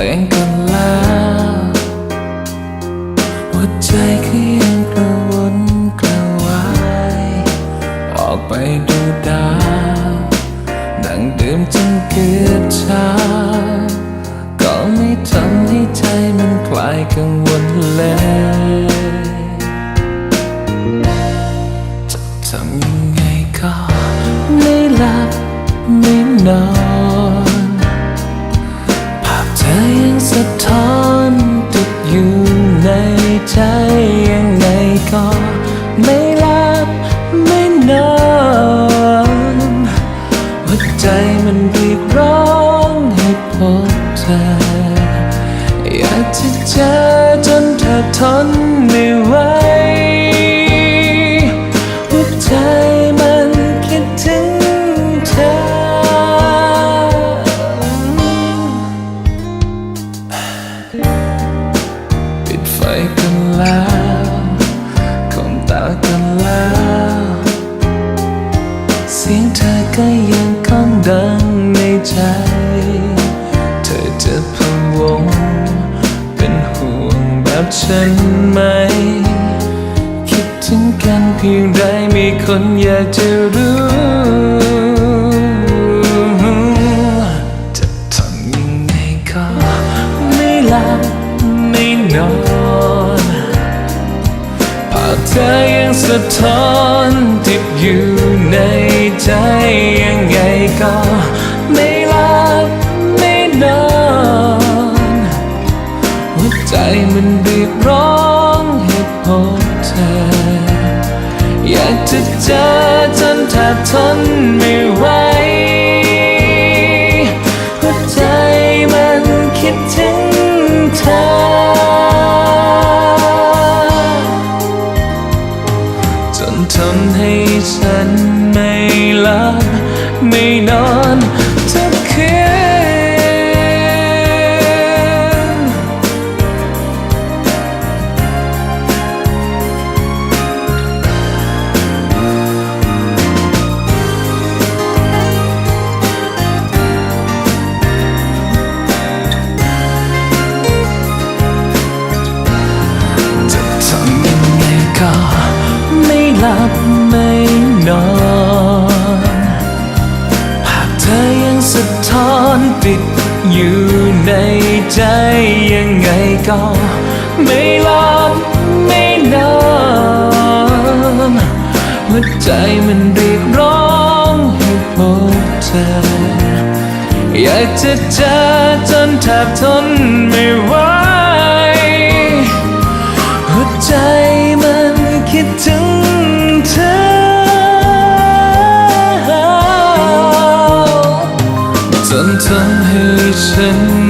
ลงกันแล้วหัวใจก็ยังกระวนกระวายออกไปดูดาวดั่งดิมจนเกือบเช้า นอนหัวใจมันเรียกร้องให้พบเธอ อยากจะเจอจนเธอทนไม่ไหวหัวใจมันคิดถึงเธอ ปิดไฟกันแล้ว สียงเธอก็ยังก้องดังในใจ เธอจะพะวง เป็นห่วงแบบฉันไหม คิดถึงกันเพียงใดมีคนอยากจะรู้จะทำยังไงก็ไม่หลับไม่นอน เธอยังสะท้อนติดอยู่ในใจยังไงก็ไม่หลับไม่นอนหัวใจมันเรียกร้องให้พบเธอ อยากจะเจอจนแทบทน ฉันไม่หลับไม่นอนทุกคืนจะทำยังไงก็ไม่หลับ อยู่ในใจยังไงก็ไม่หลับไม่นอนหัวใจมันเรียกร้องให้พบเธอ อยากจะเจอจนแทบทนไม่ไหวหัวใจมันคิดถึงเธอจนทำให้ ฉั